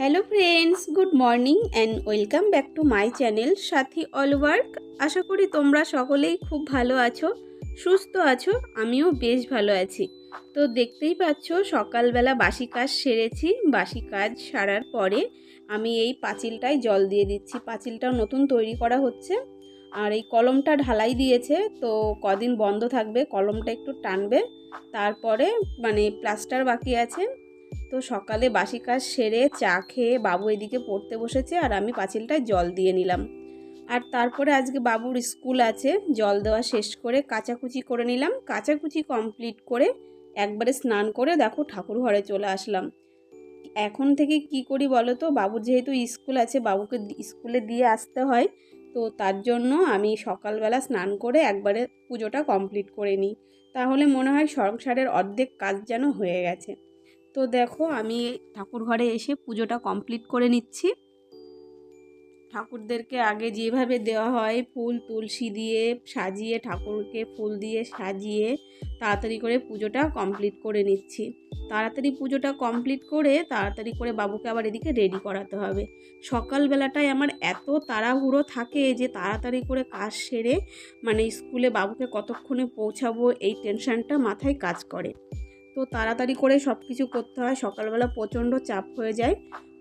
Hello friends good morning and welcome back to my channel Sathi all work আশা করি তোমরা সকলেই খুব ভালো আছো, সুস্থ আছো, আমিও বেশ ভালো আছি। তো দেখতেই পাচ্ছ, সকালবেলা বাসি কাজ সেরেছি, বাসি কাজ সারার পরে আমি এই পাঁচিলটায় জল দিয়ে দিচ্ছি। পাঁচিলটাও নতুন তৈরি করা হচ্ছে আর এই কলমটা ঢালাই দিয়েছে, তো কদিন বন্ধ থাকবে, কলমটা একটু টানবে, তারপরে মানে প্লাস্টার বাকি আছে। তো সকালে বাসি কাজ সেরে চা খেয়ে বাবু এদিকে পড়তে বসেছে আর আমি পাঁচিলটায় জল দিয়ে নিলাম। আর তারপরে আজকে বাবুর স্কুল আছে, জল দেওয়া শেষ করে কাচাকুচি করে নিলাম। কাচাকুচি কমপ্লিট করে একবারে স্নান করে দেখো ঠাকুর ঘরে চলে আসলাম। এখন থেকে কি করি বলো তো? বাবুর যেহেতু স্কুল আছে, বাবুকে স্কুলে দিয়ে আসতে হয়। তো তার জন্য আমি সকালবেলা স্নান করে একবারে পুজোটা কমপ্লিট করে নিই। তাহলে মনে হয় সংসারের অর্ধেক কাজ যেন হয়ে গেছে। তো দেখো আমি ঠাকুর ঘরে এসে পুজোটা কমপ্লিট করে নিচ্ছি। ঠাকুরদেরকে আগে যেভাবে দেওয়া হয়, ফুল তুলসী দিয়ে সাজিয়ে, ঠাকুরকে ফুল দিয়ে সাজিয়ে তাড়াতাড়ি করে পুজোটা কমপ্লিট করে নিচ্ছি। তাড়াতাড়ি পুজোটা কমপ্লিট করে তাড়াতাড়ি করে বাবুকে আবার এদিকে রেডি করাতে হবে। সকালবেলাটায় আমার এত তাড়াহুড়ো থাকে যে তাড়াতাড়ি করে কাজ সেরে মানে স্কুলে বাবুকে কতক্ষণে পৌঁছাবো এই টেনশানটা মাথায় কাজ করে। তো তাড়াতাড়ি করে সব কিছু করতে হয়। সকালবেলা প্রচণ্ড চাপ হয়ে যায়।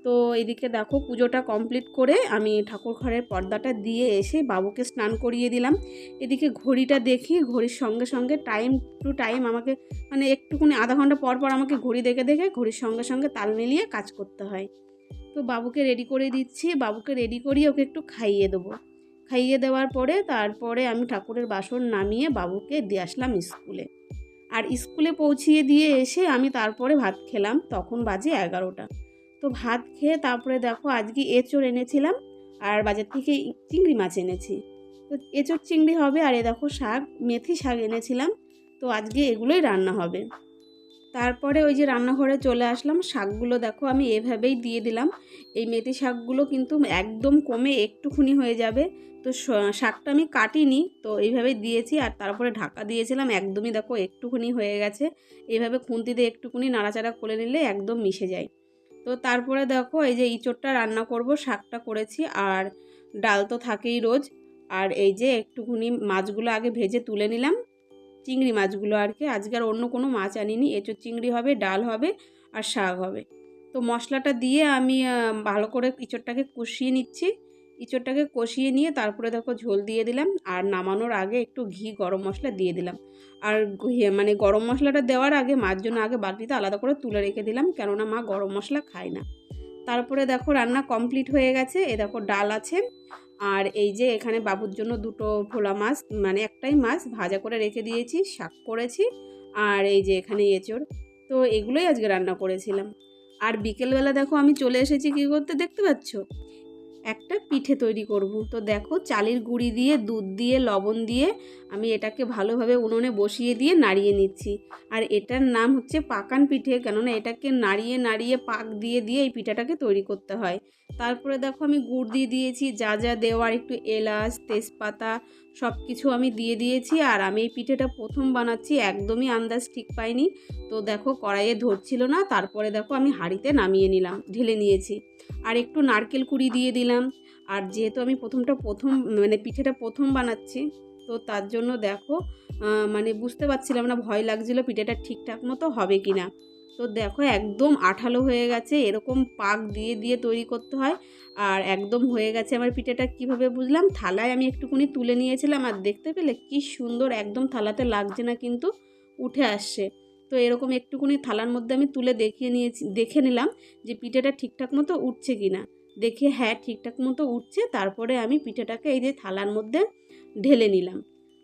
তো এদিকে দেখো পুজোটা কমপ্লিট করে আমি ঠাকুর ঘরের পর্দাটা দিয়ে এসে বাবুকে স্নান করিয়ে দিলাম। এদিকে ঘড়িটা দেখি, ঘড়ির সঙ্গে সঙ্গে টাইম টু টাইম আমাকে মানে একটুখানি আধা ঘণ্টা পর পর আমাকে ঘড়ি দেখে দেখে ঘড়ির সঙ্গে সঙ্গে তাল মিলিয়ে কাজ করতে হয়। তো বাবুকে রেডি করে দিচ্ছি। বাবুকে রেডি করিয়ে ওকে একটু খাইয়ে দেবো। খাইয়ে দেওয়ার পরে তারপরে আমি ঠাকুরের বাসন নামিয়ে বাবুকে দিয়ে আসলাম স্কুলে। আর স্কুলে পৌঁছিয়ে দিয়ে এসে আমি তারপরে ভাত খেলাম, তখন বাজে এগারোটা। তো ভাত খেয়ে তারপরে দেখো আজকে এঁচড় এনেছিলাম, আর বাজার থেকে চিংড়ি মাছ এনেছি। তো এঁচড় চিংড়ি হবে আর এ দেখো শাক, মেথি শাক এনেছিলাম, তো আজকে এগুলোই রান্না হবে। তারপরে ওই যে রান্নাঘরে চলে আসলাম, শাকগুলো দেখো আমি এভাবেই দিয়ে দিলাম। এই মেথি শাকগুলো কিন্তু একদম কমে একটুখুনি হয়ে যাবে। তো শাকটা আমি কাটিনি, তো এইভাবে দিয়েছি আর তারপরে ঢাকা দিয়েছিলাম, একদমই দেখো একটুখানি হয়ে গেছে। এইভাবে খুন্তি দিয়ে একটুখানি নাড়াচাড়া করে নিলে একদম মিশে যায়। তো তারপরে দেখো এই যে ইঁচড়টা রান্না করব, শাকটা করেছি আর ডাল তো থাকেই রোজ। আর এই যে একটুখুনি মাছগুলো আগে ভেজে তুলে নিলাম চিংড়ি মাছগুলো আর কি। আজকে আর অন্য কোনো মাছ আনিনি। এঁচোর চিংড়ি হবে, ডাল হবে আর শাক হবে। তো মশলাটা দিয়ে আমি ভালো করে ইঁচড়টাকে কষিয়ে নিচ্ছি। ইঁচড়টাকে কষিয়ে নিয়ে তারপরে দেখো ঝোল দিয়ে দিলাম। আর নামানোর আগে একটু ঘি, গরম মশলা দিয়ে দিলাম। আর মানে গরম মশলাটা দেওয়ার আগে মার জন্য আগে বাটিতে আলাদা করে তুলে রেখে দিলাম। কেননা মা গরম মশলা খায় না। তারপরে দেখো রান্না কমপ্লিট হয়ে গেছে। এ দেখো ডাল আছে। আর এই যে এখানে বাবুর জন্য দুটো ভোলা মাছ মানে একটাই মাছ ভাজা করে রেখে দিয়েছি, শাক করেছি, আর এই যে এখানে এঁচড়। তো এগুলোই আজকে রান্না করেছিলাম। আর বিকেলবেলা দেখো আমি চলে এসেছি কী করতে, দেখতে পাচ্ছ? একটা পিঠে তৈরি করব। তো দেখো চালের গুঁড়ি দিয়ে, দুধ দিয়ে, লবণ দিয়ে আমি এটাকে ভালোভাবে উনুনে বসিয়ে দিয়ে নাড়িয়ে নিচ্ছি। আর এটার নাম হচ্ছে পাকান পিঠে, কেননা এটাকে নাড়িয়ে নাড়িয়ে পাক দিয়ে দিয়ে এই পিঠাটাকে তৈরি করতে হয়। তারপরে দেখো আমি গুড় দিয়ে দিয়েছি, যা যা দেওয়ার একটু এলাচ, তেজপাতা সব কিছু আমি দিয়ে দিয়েছি। আর আমি এই পিঠেটা প্রথম বানাচ্ছি, একদমই আন্দাজ ঠিক পাইনি। তো দেখো কড়াইয়ে ধরছিল না, তারপরে দেখো আমি হাঁড়িতে নামিয়ে নিলাম, ঢেলে নিয়েছি। আর একটু নারকেল কুড়ি দিয়ে দিলাম। আর যেহেতু আমি প্রথমটা প্রথম মানে পিঠেটা প্রথম বানাচ্ছি, তো তার জন্য দেখো মানে বুঝতে পারছিলাম না, ভয় লাগছিল পিঠেটা ঠিকঠাক মতো হবে কি না তো দেখো একদম আঠালো হয়ে গেছে, এরকম পাক দিয়ে দিয়ে তৈরি করতে হয়। আর একদম হয়ে গেছে আমার পিঠেটা, কীভাবে বুঝলাম? থালায় আমি একটুকুনি তুলে নিয়েছিলাম, আর দেখতে পেলে কি সুন্দর, একদম থালাতে লাগছে না, কিন্তু উঠে আসছে। তো এরকম একটুকুনি থালার মধ্যে আমি তুলে দেখিয়ে নিয়েছি, দেখে নিলাম যে পিঠেটা ঠিকঠাক মতো উঠছে কি না দেখে হ্যাঁ ঠিকঠাক মতো উঠছে, তারপরে আমি পিঠেটাকে এই যে থালার মধ্যে ঢেলে নিলাম।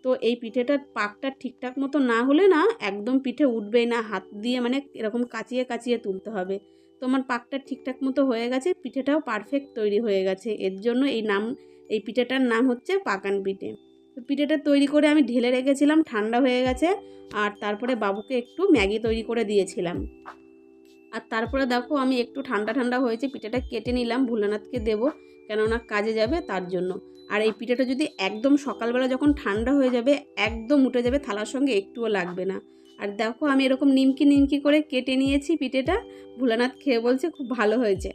তো এই পিঠেটার পাকটা ঠিকঠাক মতো না হলে না একদম পিঠে উঠবেই না, হাত দিয়ে মানে এরকম কাচিয়ে কাচিয়ে তুলতে হবে। তো আমার পাকটা ঠিকঠাক মতো হয়ে গেছে, পিঠেটাও পারফেক্ট তৈরি হয়ে গেছে। এর জন্য এই নাম, এই পিঠেটার নাম হচ্ছে পাকান পিঠে। পিঠেটা তৈরি করে আমি ঢেলে রেখেছিলাম, ঠান্ডা হয়ে গেছে। আর তারপরে বাবুকে একটু ম্যাগি তৈরি করে দিয়েছিলাম। আর তারপরে দেখো আমি একটু ঠান্ডা ঠান্ডা হয়েছে, পিঠাটা কেটে নিলাম, ভোলানাথকে দেবো, কেননা কাজে যাবে তার জন্য। আর এই পিঠাটা যদি একদম সকালবেলা যখন ঠান্ডা হয়ে যাবে, একদম উঠে যাবে, থালার সঙ্গে একটুও লাগবে না। আর দেখো আমি এরকম নিমকি নিমকি করে কেটে নিয়েছি পিঠেটা, ভোলানাথ খেয়ে বলছে খুব ভালো হয়েছে।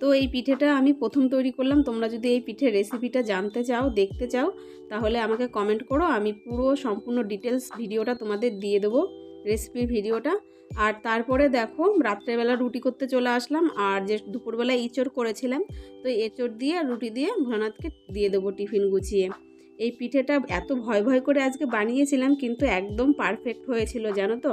তো এই পিঠেটা আমি প্রথম তৈরি করলাম। তোমরা যদি এই পিঠের রেসিপিটা জানতে চাও, দেখতে চাও, তাহলে আমাকে কমেন্ট করো। আমি পুরো সম্পূর্ণ ডিটেলস ভিডিওটা তোমাদের দিয়ে দেবো রেসিপির ভিডিওটা। আর তারপরে দেখো, রাত্রেবেলা রুটি করতে চলে আসলাম। আর যে দুপুরবেলা ইঁচড় করেছিলাম, তো এঁচড় দিয়ে রুটি দিয়ে ভোলানাথকে দিয়ে দেবো টিফিন গুছিয়ে। এই পিঠেটা এত ভয় ভয় করে আজকে বানিয়েছিলাম, কিন্তু একদম পারফেক্ট হয়েছিল, জানো তো?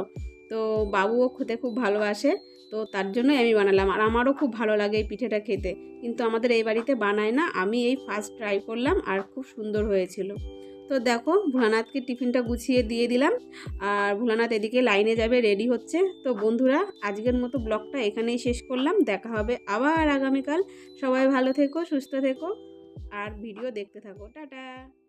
তো বাবুও খেতে খুব ভালোবাসে। তো তার জন্যই আমি বানালাম। আর আমারও খুব ভালো লাগে এই পিঠেটা খেতে। কিন্তু আমাদের এই বাড়িতে বানায় না। আমি এই ফার্স্ট ট্রাই করলাম আর খুব সুন্দর হয়েছিল। তো দেখো, ভোলানাথকে টিফিনটা গুছিয়ে দিয়ে দিলাম। আর ভোলানাথ এদিকে লাইনে যাবে রেডি হচ্ছে। তো বন্ধুরা, আজকের মতো ব্লগটা এখানেই শেষ করলাম। দেখা হবে আবার আগামীকাল। সবাই ভালো থেকো, সুস্থ থেকো। আর ভিডিও দেখতে থাকো। টাটা!